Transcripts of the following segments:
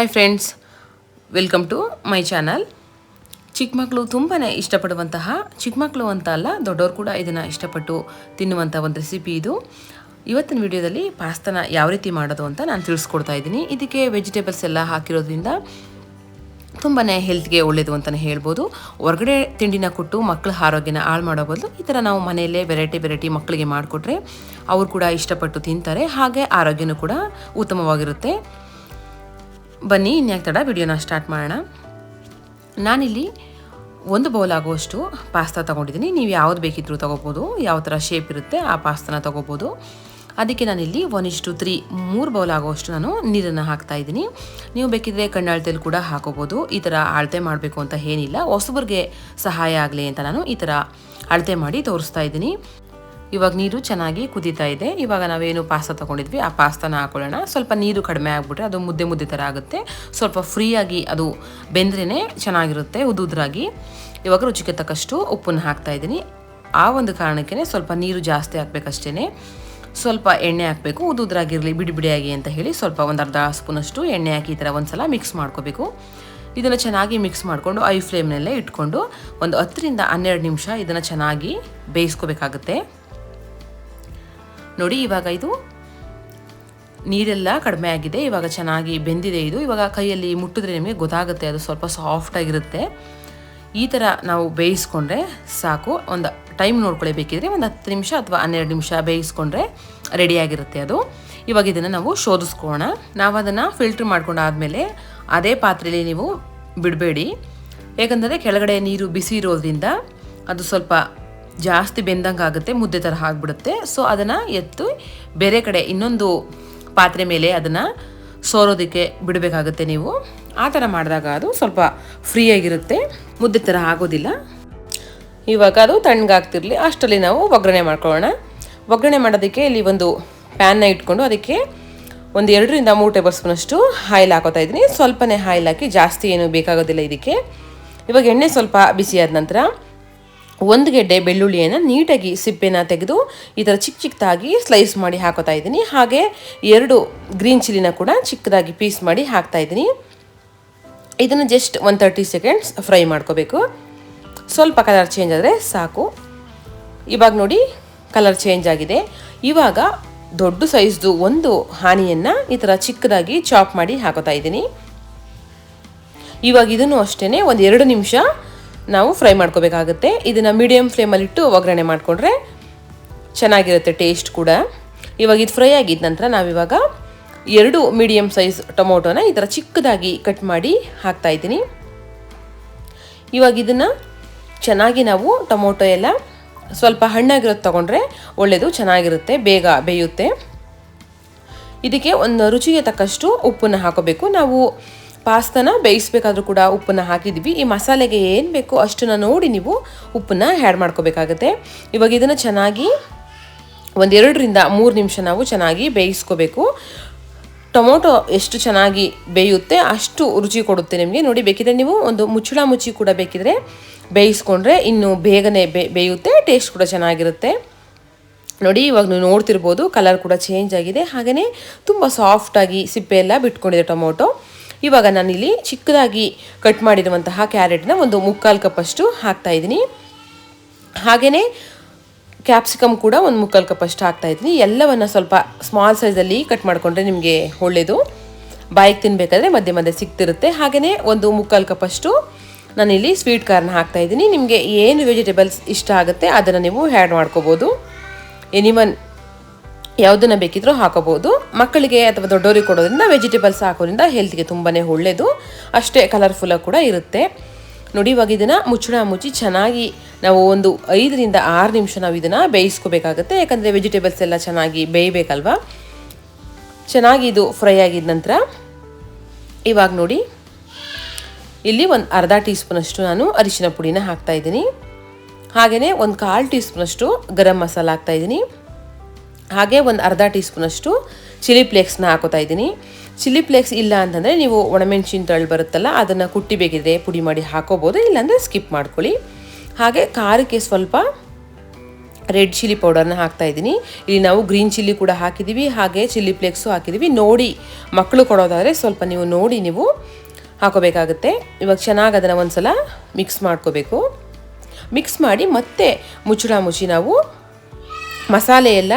Hi friends welcome to my channel ಚಿಕ್ಕ ಮಕ್ಕಳು ತುಂಬಾ ಇಷ್ಟಪಡುವಂತಹ ಚಿಕ್ಕ ಮಕ್ಕಳು ಅಂತ ಅಲ್ಲ, ದೊಡ್ಡವರು ಕೂಡ ಇದನ್ನು ಇಷ್ಟಪಟ್ಟು ತಿನ್ನುವಂಥ ಒಂದು ರೆಸಿಪಿ ಇದು. ಇವತ್ತಿನ ವಿಡಿಯೋದಲ್ಲಿ ಪಾಸ್ತಾನ ಯಾವ ರೀತಿ ಮಾಡೋದು ಅಂತ ನಾನು ತಿಳಿಸ್ಕೊಡ್ತಾ ಇದ್ದೀನಿ. ಇದಕ್ಕೆ ವೆಜಿಟೇಬಲ್ಸ್ ಎಲ್ಲ ಹಾಕಿರೋದ್ರಿಂದ ತುಂಬಾ ಹೆಲ್ತ್ಗೆ ಒಳ್ಳೆಯದು ಅಂತಲೇ ಹೇಳ್ಬೋದು. ಹೊರಗಡೆ ತಿಂಡಿನ ಕೊಟ್ಟು ಮಕ್ಕಳ ಆರೋಗ್ಯನ ಹಾಳು ಮಾಡೋ ಈ ಥರ ನಾವು ಮನೆಯಲ್ಲೇ ವೆರೈಟಿ ವೆರೈಟಿ ಮಕ್ಕಳಿಗೆ ಮಾಡಿಕೊಟ್ರೆ ಅವರು ಕೂಡ ಇಷ್ಟಪಟ್ಟು ತಿಂತಾರೆ. ಹಾಗೆ ಆರೋಗ್ಯನೂ ಕೂಡ ಉತ್ತಮವಾಗಿರುತ್ತೆ. ಬನ್ನಿ, ಇನ್ಯಾಕೆ ತಡ ವಿಡಿಯೋನ ಸ್ಟಾರ್ಟ್ ಮಾಡೋಣ. ನಾನಿಲ್ಲಿ ಒಂದು ಬೌಲ್ ಆಗುವಷ್ಟು ಪಾಸ್ತಾ ತೊಗೊಂಡಿದ್ದೀನಿ. ನೀವು ಯಾವ್ದು ಬೇಕಿದ್ರೂ ತೊಗೋಬೋದು, ಯಾವ ಥರ ಶೇಪ್ ಇರುತ್ತೆ ಆ ಪಾಸ್ತಾನ ತೊಗೋಬೋದು. ಅದಕ್ಕೆ ನಾನಿಲ್ಲಿ ಒನ್ ಇಷ್ಟು ತ್ರೀ ಮೂರು ಬೌಲ್ ಆಗುವಷ್ಟು ನಾನು ನೀರನ್ನು ಹಾಕ್ತಾ ಇದ್ದೀನಿ. ನೀವು ಬೇಕಿದ್ರೆ ಕಣ್ಣಾಳ್ತೆಯಲ್ಲಿ ಕೂಡ ಹಾಕೋಬೋದು. ಈ ಥರ ಅಳತೆ ಮಾಡಬೇಕು ಅಂತ ಏನಿಲ್ಲ. ಹೊಸಬರಿಗೆ ಸಹಾಯ ಆಗಲಿ ಅಂತ ನಾನು ಈ ಥರ ಅಳತೆ ಮಾಡಿ ತೋರಿಸ್ತಾ ಇದ್ದೀನಿ. ಇವಾಗ ನೀರು ಚೆನ್ನಾಗಿ ಕುದೀತಾ ಇದೆ. ಇವಾಗ ನಾವೇನು ಪಾಸ್ತಾ ತೊಗೊಂಡಿದ್ವಿ, ಆ ಪಾಸ್ತಾನ ಹಾಕೊಳ್ಳೋಣ. ಸ್ವಲ್ಪ ನೀರು ಕಡಿಮೆ ಆಗಿಬಿಟ್ರೆ ಅದು ಮುದ್ದೆ ಮುದ್ದೆ ಥರ ಆಗುತ್ತೆ. ಸ್ವಲ್ಪ ಫ್ರೀಯಾಗಿ ಅದು ಬೆಂದ್ರೇ ಚೆನ್ನಾಗಿರುತ್ತೆ, ಉದುದ್ರಾಗಿ. ಇವಾಗ ರುಚಿಗೆ ತಕ್ಕಷ್ಟು ಉಪ್ಪನ್ನು ಹಾಕ್ತಾ ಇದ್ದೀನಿ. ಆ ಒಂದು ಕಾರಣಕ್ಕೇ ಸ್ವಲ್ಪ ನೀರು ಜಾಸ್ತಿ ಹಾಕ್ಬೇಕಷ್ಟೇ ಸ್ವಲ್ಪ ಎಣ್ಣೆ ಹಾಕಬೇಕು, ಉದುದ್ರಾಗಿರಲಿ, ಬಿಡಿ ಬಿಡಿಯಾಗಿ ಅಂತ ಹೇಳಿ ಸ್ವಲ್ಪ ಒಂದು ಅರ್ಧ ಸ್ಪೂನಷ್ಟು ಎಣ್ಣೆ ಹಾಕಿ ಈ ಥರ ಒಂದ್ಸಲ ಮಿಕ್ಸ್ ಮಾಡ್ಕೋಬೇಕು. ಇದನ್ನು ಚೆನ್ನಾಗಿ ಮಿಕ್ಸ್ ಮಾಡಿಕೊಂಡು ಐ ಫ್ಲೇಮ್ನಲ್ಲೇ ಇಟ್ಕೊಂಡು ಒಂದು ಹತ್ತರಿಂದ ಹನ್ನೆರಡು ನಿಮಿಷ ಇದನ್ನು ಚೆನ್ನಾಗಿ ಬೇಯಿಸ್ಕೋಬೇಕಾಗುತ್ತೆ. ನೋಡಿ, ಇವಾಗ ಇದು ನೀರೆಲ್ಲ ಕಡಿಮೆ ಆಗಿದೆ. ಇವಾಗ ಚೆನ್ನಾಗಿ ಬೆಂದಿದೆ ಇದು. ಇವಾಗ ಕೈಯಲ್ಲಿ ಮುಟ್ಟಿದ್ರೆ ನಿಮಗೆ ಗೊತ್ತಾಗುತ್ತೆ, ಅದು ಸ್ವಲ್ಪ ಸಾಫ್ಟ್ ಆಗಿರುತ್ತೆ. ಈ ಥರ ನಾವು ಬೇಯಿಸ್ಕೊಂಡ್ರೆ ಸಾಕು. ಒಂದು ಟೈಮ್ ನೋಡ್ಕೊಳ್ಬೇಕಿದ್ರೆ ಒಂದು ಹತ್ತು ನಿಮಿಷ ಅಥವಾ ಹನ್ನೆರಡು ನಿಮಿಷ ಬೇಯಿಸ್ಕೊಂಡ್ರೆ ರೆಡಿಯಾಗಿರುತ್ತೆ ಅದು. ಇವಾಗ ಇದನ್ನು ನಾವು ಶೋಧಿಸ್ಕೋಣ ನಾವು ಅದನ್ನು ಫಿಲ್ಟ್ರ್ ಮಾಡ್ಕೊಂಡಾದಮೇಲೆ ಅದೇ ಪಾತ್ರೆಯಲ್ಲಿ ನೀವು ಬಿಡಬೇಡಿ. ಏಕೆಂದರೆ ಕೆಳಗಡೆ ನೀರು ಬಿಸಿ ಇರೋದ್ರಿಂದ ಅದು ಸ್ವಲ್ಪ ಜಾಸ್ತಿ ಬೆಂದಂಗೆ ಆಗುತ್ತೆ, ಮುದ್ದೆ ಥರ ಆಗಿಬಿಡುತ್ತೆ. ಸೊ ಅದನ್ನು ಎತ್ತು ಬೇರೆ ಕಡೆ ಇನ್ನೊಂದು ಪಾತ್ರೆ ಮೇಲೆ ಅದನ್ನು ಸೋರೋದಕ್ಕೆ ಬಿಡಬೇಕಾಗುತ್ತೆ ನೀವು. ಆ ಥರ ಮಾಡಿದಾಗ ಅದು ಸ್ವಲ್ಪ ಫ್ರೀಯಾಗಿರುತ್ತೆ ಮುದ್ದೆ ಥರ ಆಗೋದಿಲ್ಲ. ಇವಾಗ ಅದು ತಣ್ಣಗಾಗ್ತಿರಲಿ, ಅಷ್ಟರಲ್ಲಿ ನಾವು ಒಗ್ಗರಣೆ ಮಾಡ್ಕೊಳ್ಳೋಣ. ಒಗ್ಗರಣೆ ಮಾಡೋದಕ್ಕೆ ಇಲ್ಲಿ ಒಂದು ಪ್ಯಾನ್ನ ಇಟ್ಕೊಂಡು ಅದಕ್ಕೆ ಒಂದು ಎರಡರಿಂದ ಮೂರು ಟೇಬಲ್ ಸ್ಪೂನಷ್ಟು ಹಾಯಿಲ್ ಹಾಕೋತಾ ಇದ್ದೀನಿ. ಸ್ವಲ್ಪನೇ ಹಾಯಿಲ್ ಹಾಕಿ ಜಾಸ್ತಿ ಏನು ಬೇಕಾಗೋದಿಲ್ಲ ಇದಕ್ಕೆ. ಇವಾಗ ಎಣ್ಣೆ ಸ್ವಲ್ಪ ಬಿಸಿಯಾದ ನಂತರ ಒಂದು ಗೆಡ್ಡೆ ಬೆಳ್ಳುಳ್ಳಿಯನ್ನು ನೀಟಾಗಿ ಸಿಪ್ಪೆನ ತೆಗೆದು ಈ ಥರ ಚಿಕ್ಕ ಚಿಕ್ಕದಾಗಿ ಸ್ಲೈಸ್ ಮಾಡಿ ಹಾಕೋತಾ ಇದ್ದೀನಿ. ಹಾಗೆ ಎರಡು ಗ್ರೀನ್ ಚಿಲ್ಲಿನ ಕೂಡ ಚಿಕ್ಕದಾಗಿ ಪೀಸ್ ಮಾಡಿ ಹಾಕ್ತಾ ಇದ್ದೀನಿ. ಇದನ್ನು just one thirty seconds fry ಮಾಡ್ಕೋಬೇಕು. ಸ್ವಲ್ಪ ಕಲರ್ ಚೇಂಜ್ ಆದರೆ ಸಾಕು. ಇವಾಗ ನೋಡಿ ಕಲರ್ ಚೇಂಜ್ ಆಗಿದೆ. ಇವಾಗ ದೊಡ್ಡ ಸೈಜ್ದು ಒಂದು ಹಾನಿಯನ್ನು ಈ ಥರ ಚಿಕ್ಕದಾಗಿ ಚಾಪ್ ಮಾಡಿ ಹಾಕೋತಾ ಇದ್ದೀನಿ. ಇವಾಗ ಇದನ್ನು ಅಷ್ಟೇ ಒಂದು ಎರಡು ನಿಮಿಷ ನಾವು ಫ್ರೈ ಮಾಡ್ಕೋಬೇಕಾಗುತ್ತೆ. ಇದನ್ನು ಮೀಡಿಯಮ್ ಫ್ಲೇಮಲ್ಲಿಟ್ಟು ಒಗ್ಗರಣೆ ಮಾಡಿಕೊಂಡ್ರೆ ಚೆನ್ನಾಗಿರುತ್ತೆ ಟೇಸ್ಟ್ ಕೂಡ. ಇವಾಗ ಇದು ಫ್ರೈ ಆಗಿದ ನಂತರ ನಾವಿವಾಗ ಎರಡು ಮೀಡಿಯಮ್ ಸೈಜ್ ಟೊಮೊಟೊನ ಈ ಥರ ಚಿಕ್ಕದಾಗಿ ಕಟ್ ಮಾಡಿ ಹಾಕ್ತಾ ಇದ್ದೀನಿ. ಇವಾಗ ಇದನ್ನು ಚೆನ್ನಾಗಿ ನಾವು ಟೊಮೊಟೊ ಎಲ್ಲ ಸ್ವಲ್ಪ ಹಣ್ಣಾಗಿರೋದು ತೊಗೊಂಡ್ರೆ ಒಳ್ಳೆಯದು ಚೆನ್ನಾಗಿರುತ್ತೆ, ಬೇಗ ಬೇಯುತ್ತೆ. ಇದಕ್ಕೆ ಒಂದು ರುಚಿಗೆ ತಕ್ಕಷ್ಟು ಉಪ್ಪನ್ನು ಹಾಕೋಬೇಕು. ನಾವು ಪಾಸ್ತಾನ ಬೇಯಿಸ್ಬೇಕಾದ್ರೂ ಕೂಡ ಉಪ್ಪನ್ನು ಹಾಕಿದ್ವಿ ಈ ಮಸಾಲೆಗೆ ಏನು ಬೇಕೋ ಅಷ್ಟನ್ನು ನೋಡಿ ನೀವು ಉಪ್ಪನ್ನು ಆ್ಯಡ್ ಮಾಡ್ಕೋಬೇಕಾಗತ್ತೆ. ಇವಾಗ ಇದನ್ನು ಚೆನ್ನಾಗಿ ಒಂದೆರಡರಿಂದ ಮೂರು ನಿಮಿಷ ನಾವು ಚೆನ್ನಾಗಿ ಬೇಯಿಸ್ಕೋಬೇಕು. ಟೊಮೊಟೊ ಎಷ್ಟು ಚೆನ್ನಾಗಿ ಬೇಯುತ್ತೆ ಅಷ್ಟು ರುಚಿ ಕೊಡುತ್ತೆ ನಿಮಗೆ. ನೋಡಿ, ಬೇಕಿದ್ರೆ ನೀವು ಒಂದು ಮುಚ್ಚಳ ಮುಚ್ಚಿ ಕೂಡ ಬೇಕಿದ್ರೆ ಬೇಯಿಸ್ಕೊಂಡ್ರೆ ಇನ್ನು ಬೇಗನೆ ಬೇಯುತ್ತೆ, ಟೇಸ್ಟ್ ಕೂಡ ಚೆನ್ನಾಗಿರುತ್ತೆ. ನೋಡಿ, ಇವಾಗ ನೀವು ನೋಡ್ತಿರ್ಬೋದು, ಕಲರ್ ಕೂಡ ಚೇಂಜ್ ಆಗಿದೆ. ಹಾಗೆಯೇ ತುಂಬ ಸಾಫ್ಟಾಗಿ ಸಿಪ್ಪೆ ಎಲ್ಲ ಬಿಟ್ಕೊಂಡಿದೆ ಟೊಮೊಟೊ. ಇವಾಗ ನಾನಿಲ್ಲಿ ಚಿಕ್ಕದಾಗಿ ಕಟ್ ಮಾಡಿರುವಂತಹ ಕ್ಯಾರೆಟ್ನ ಒಂದು ಮುಕ್ಕಾಲು ಕಪ್ಪಷ್ಟು ಹಾಕ್ತಾ ಇದ್ದೀನಿ. ಹಾಗೆಯೇ ಕ್ಯಾಪ್ಸಿಕಮ್ ಕೂಡ ಒಂದು ಮುಕ್ಕಾಲು ಕಪ್ಪಷ್ಟು ಹಾಕ್ತಾ ಇದ್ದೀನಿ. ಎಲ್ಲವನ್ನು ಸ್ವಲ್ಪ ಸ್ಮಾಲ್ ಸೈಜಲ್ಲಿ ಕಟ್ ಮಾಡಿಕೊಂಡ್ರೆ ನಿಮಗೆ ಒಳ್ಳೆಯದು ಬಾಯಿಗೆ ತಿನ್ನಬೇಕಾದ್ರೆ ಮಧ್ಯೆ ಮಧ್ಯೆ ಸಿಗ್ತಿರುತ್ತೆ. ಹಾಗೆಯೇ ಒಂದು ಮುಕ್ಕಾಲು ಕಪ್ಪಷ್ಟು ನಾನಿಲ್ಲಿ ಸ್ವೀಟ್ ಕಾರ್ನ ಹಾಕ್ತಾ ಇದ್ದೀನಿ. ನಿಮಗೆ ಏನು ವೆಜಿಟೇಬಲ್ಸ್ ಇಷ್ಟ ಆಗುತ್ತೆ ಅದನ್ನು ನೀವು ಆ್ಯಡ್ ಮಾಡ್ಕೋಬೋದು. ಎನಿವನ್ ಯಾವುದನ್ನು ಬೇಕಿದ್ರೂ ಹಾಕೋಬಹುದು ಮಕ್ಕಳಿಗೆ ಅಥವಾ ದೊಡ್ಡವರಿಗೆ ಕೊಡೋದ್ರಿಂದ ವೆಜಿಟೇಬಲ್ಸ್ ಹಾಕೋದ್ರಿಂದ ಹೆಲ್ತ್ಗೆ ತುಂಬಾ ಒಳ್ಳೆಯದು ಅಷ್ಟೇ ಕಲರ್ಫುಲ್ಲಾಗಿ ಕೂಡ ಇರುತ್ತೆ. ನೋಡಿ, ಇವಾಗ ಇದನ್ನು ಮುಚ್ಚಳ ಮುಚ್ಚಿ ಚೆನ್ನಾಗಿ ನಾವು ಒಂದು ಐದರಿಂದ ಆರು ನಿಮಿಷ ನಾವು ಇದನ್ನು ಬೇಯಿಸ್ಕೋಬೇಕಾಗುತ್ತೆ. ಯಾಕಂದರೆ ವೆಜಿಟೇಬಲ್ಸ್ ಎಲ್ಲ ಚೆನ್ನಾಗಿ ಬೇಯಬೇಕಲ್ವಾ? ಚೆನ್ನಾಗಿ ಇದು ಫ್ರೈ ಆಗಿದ ನಂತರ ಇವಾಗ ನೋಡಿ, ಇಲ್ಲಿ ಒಂದು ಅರ್ಧ ಟೀ ಸ್ಪೂನಷ್ಟು ನಾನು ಅರಿಶಿನ ಪುಡಿನ ಹಾಕ್ತಾ ಇದ್ದೀನಿ. ಹಾಗೆಯೇ ಒಂದು ಕಾಲು ಟೀ ಸ್ಪೂನಷ್ಟು ಗರಂ ಮಸಾಲ ಹಾಕ್ತಾ ಇದ್ದೀನಿ. ಹಾಗೆ ಒಂದು ಅರ್ಧ ಟೀ ಸ್ಪೂನಷ್ಟು ಚಿಲ್ಲಿ ಫ್ಲೇಕ್ಸ್ನ ಹಾಕೋತಾ ಇದ್ದೀನಿ. ಚಿಲ್ಲಿ ಫ್ಲೇಕ್ಸ್ ಇಲ್ಲ ಅಂತಂದರೆ ನೀವು ಒಣಮೆಣಸಿನ ತಳ್ಳು ಬರುತ್ತಲ್ಲ, ಅದನ್ನು ಕುಟ್ಟಿ ಬೇಕಿದ್ರೆ ಪುಡಿ ಮಾಡಿ ಹಾಕೋಬೋದು, ಇಲ್ಲಾಂದರೆ ಸ್ಕಿಪ್ ಮಾಡ್ಕೊಳ್ಳಿ. ಹಾಗೆ ಖಾರಕ್ಕೆ ಸ್ವಲ್ಪ ರೆಡ್ ಚಿಲ್ಲಿ ಪೌಡರ್ನ ಹಾಕ್ತಾ ಇದ್ದೀನಿ. ಇಲ್ಲಿ ನಾವು ಗ್ರೀನ್ ಚಿಲ್ಲಿ ಕೂಡ ಹಾಕಿದ್ದೀವಿ, ಹಾಗೆ ಚಿಲ್ಲಿ ಫ್ಲೇಕ್ಸು ಹಾಕಿದ್ದೀವಿ. ನೋಡಿ, ಮಕ್ಕಳು ಕೊಡೋದಾದರೆ ಸ್ವಲ್ಪ ನೀವು ನೋಡಿ ನೀವು ಹಾಕೋಬೇಕಾಗುತ್ತೆ. ಇವಾಗ ಚೆನ್ನಾಗಿ ಅದನ್ನು ಒಂದ್ಸಲ ಮಿಕ್ಸ್ ಮಾಡ್ಕೋಬೇಕು. ಮಿಕ್ಸ್ ಮಾಡಿ ಮತ್ತೆ ಮುಚ್ಚಳ ಮುಚ್ಚಿ ನಾವು ಮಸಾಲೆ ಎಲ್ಲ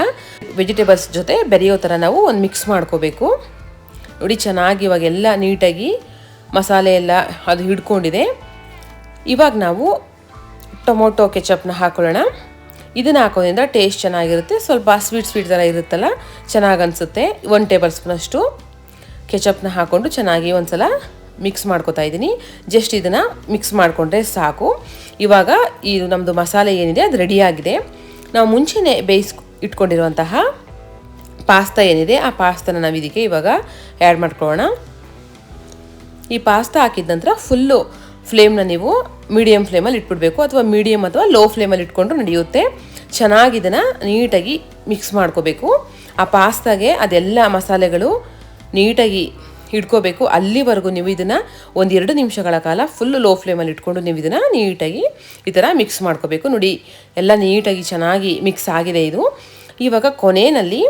ವೆಜಿಟೇಬಲ್ಸ್ ಜೊತೆ ಬೆರೆಯೋ ಥರ ನಾವು ಒಂದು ಮಿಕ್ಸ್ ಮಾಡ್ಕೋಬೇಕು. ನೋಡಿ, ಚೆನ್ನಾಗಿ ಇವಾಗೆಲ್ಲ ನೀಟಾಗಿ ಮಸಾಲೆ ಎಲ್ಲ ಅದು ಹಿಡ್ಕೊಂಡಿದೆ. ಇವಾಗ ನಾವು ಟೊಮೊಟೊ ಕೆಚಪ್ನ ಹಾಕೊಳ್ಳೋಣ. ಇದನ್ನು ಹಾಕೋದ್ರಿಂದ ಟೇಸ್ಟ್ ಚೆನ್ನಾಗಿರುತ್ತೆ. ಸ್ವಲ್ಪ ಸ್ವೀಟ್ ಸ್ವೀಟ್ ಥರ ಇರುತ್ತಲ್ಲ, ಚೆನ್ನಾಗಿ ಅನಿಸುತ್ತೆ. ಒನ್ ಟೇಬಲ್ ಸ್ಪೂನಷ್ಟು ಕೆಚಪ್ನ ಹಾಕ್ಕೊಂಡು ಚೆನ್ನಾಗಿ ಒಂದು ಸಲ ಮಿಕ್ಸ್ ಮಾಡ್ಕೊತಾ ಇದ್ದೀನಿ. ಜಸ್ಟ್ ಇದನ್ನು ಮಿಕ್ಸ್ ಮಾಡಿಕೊಂಡ್ರೆ ಸಾಕು. ಇವಾಗ ಇದು ನಮ್ಮದು ಮಸಾಲೆ ಏನಿದೆ, ಅದು ರೆಡಿಯಾಗಿದೆ ನಾವು ಮುಂಚೆನೇ ಬೇಯಿಸ್ ಇಟ್ಕೊಂಡಿರುವಂತಹ ಪಾಸ್ತಾ ಏನಿದೆ, ಆ ಪಾಸ್ತಾನ ನಾವು ಇದಕ್ಕೆ ಇವಾಗ ಆ್ಯಡ್ ಮಾಡ್ಕೊಳ್ಳೋಣ. ಈ ಪಾಸ್ತಾ ಹಾಕಿದ ನಂತರ ಫುಲ್ಲು ಫ್ಲೇಮ್ನ ನೀವು ಮೀಡಿಯಮ್ ಫ್ಲೇಮಲ್ಲಿ ಇಟ್ಬಿಡ್ಬೇಕು, ಅಥವಾ ಮೀಡಿಯಮ್ ಅಥವಾ ಲೋ ಫ್ಲೇಮಲ್ಲಿ ಇಟ್ಕೊಂಡ್ರು ನಡೆಯುತ್ತೆ. ಚೆನ್ನಾಗಿ ಇದನ್ನು ನೀಟಾಗಿ ಮಿಕ್ಸ್ ಮಾಡ್ಕೋಬೇಕು. ಆ ಪಾಸ್ತಾಗೆ ಅದೆಲ್ಲ ಮಸಾಲೆಗಳು ನೀಟಾಗಿ ಇಟ್ಕೋಬೇಕು. ಅಲ್ಲಿವರೆಗೂ ನೀವು ಇದನ್ನು ಒಂದೆರಡು ನಿಮಿಷಗಳ ಕಾಲ ಫುಲ್ ಲೋ ಫ್ಲೇಮಲ್ಲಿ ಇಟ್ಕೊಂಡು ನೀವು ಇದನ್ನು ನೀಟಾಗಿ ಈ ಥರ ಮಿಕ್ಸ್ ಮಾಡ್ಕೋಬೇಕು. ನೋಡಿ, ಎಲ್ಲ ನೀಟಾಗಿ ಚೆನ್ನಾಗಿ ಮಿಕ್ಸ್ ಆಗಿದೆ ಇದು. ಇವಾಗ ಕೊನೆಯಲ್ಲಿ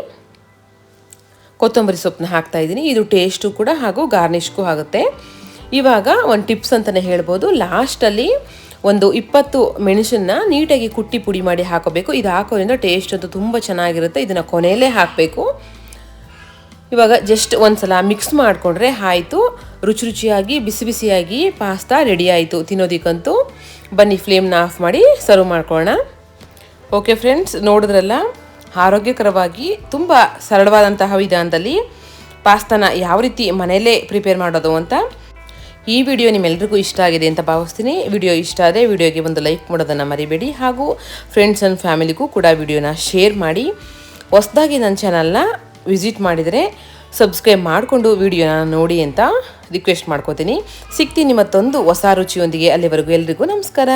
ಕೊತ್ತಂಬರಿ ಸೊಪ್ಪನ್ನ ಹಾಕ್ತಾ ಇದ್ದೀನಿ. ಇದು ಟೇಸ್ಟು ಕೂಡ ಹಾಗೂ ಗಾರ್ನಿಷ್ಗೂ ಆಗುತ್ತೆ. ಇವಾಗ ಒಂದು ಟಿಪ್ಸ್ ಅಂತಲೇ ಹೇಳ್ಬೋದು. ಲಾಸ್ಟಲ್ಲಿ ಒಂದು ಇಪ್ಪತ್ತು ಮೆಣಸನ್ನ ನೀಟಾಗಿ ಕುಟ್ಟಿ ಪುಡಿ ಮಾಡಿ ಹಾಕೋಬೇಕು. ಇದು ಹಾಕೋದ್ರಿಂದ ಟೇಸ್ಟ್ ಅಂತೂ ತುಂಬ ಚೆನ್ನಾಗಿರುತ್ತೆ. ಇದನ್ನು ಕೊನೆಯಲ್ಲೇ ಹಾಕಬೇಕು. ಇವಾಗ ಜಸ್ಟ್ ಒಂದು ಸಲ ಮಿಕ್ಸ್ ಮಾಡಿಕೊಂಡ್ರೆ ಆಯಿತು. ರುಚಿ ರುಚಿಯಾಗಿ, ಬಿಸಿ ಬಿಸಿಯಾಗಿ ಪಾಸ್ತಾ ರೆಡಿ ಆಯಿತು. ತಿನ್ನೋದಕ್ಕಂತೂ ಬನ್ನಿ ಫ್ಲೇಮ್ನ ಆಫ್ ಮಾಡಿ ಸರ್ವ್ ಮಾಡ್ಕೊಳ್ಳೋಣ. ಓಕೆ ಫ್ರೆಂಡ್ಸ್ ನೋಡಿದ್ರಲ್ಲ? ಆರೋಗ್ಯಕರವಾಗಿ ತುಂಬ ಸರಳವಾದಂತಹ ವಿಧಾನದಲ್ಲಿ ಪಾಸ್ತಾನ ಯಾವ ರೀತಿ ಮನೆಯಲ್ಲೇ ಪ್ರಿಪೇರ್ ಮಾಡೋದು ಅಂತ ಈ ವಿಡಿಯೋ ನಿಮ್ಮೆಲ್ಲರಿಗೂ ಇಷ್ಟ ಆಗಿದೆ ಅಂತ ಭಾವಿಸ್ತೀನಿ. ವಿಡಿಯೋ ಇಷ್ಟ ಆದರೆ ವಿಡಿಯೋಗೆ ಒಂದು ಲೈಕ್ ಮಾಡೋದನ್ನು ಮರಿಬೇಡಿ ಹಾಗೂ ಫ್ರೆಂಡ್ಸ್ ಆ್ಯಂಡ್ ಫ್ಯಾಮಿಲಿಗೂ ಕೂಡ ವಿಡಿಯೋನ ಶೇರ್ ಮಾಡಿ. ಹೊಸದಾಗಿ ನನ್ನ ಚಾನಲ್ನ ವಿಸಿಟ್ ಮಾಡಿದರೆ ಸಬ್ಸ್ಕ್ರೈಬ್ ಮಾಡಿಕೊಂಡು ವಿಡಿಯೋನ ನೋಡಿ ಅಂತ ರಿಕ್ವೆಸ್ಟ್ ಮಾಡ್ಕೋತೀನಿ. ಸಿಗ್ತೀನಿ ಮತ್ತೊಂದು ಹೊಸ ರುಚಿಯೊಂದಿಗೆ ಅಲ್ಲಿವರೆಗೂ ಎಲ್ರಿಗೂ ನಮಸ್ಕಾರ.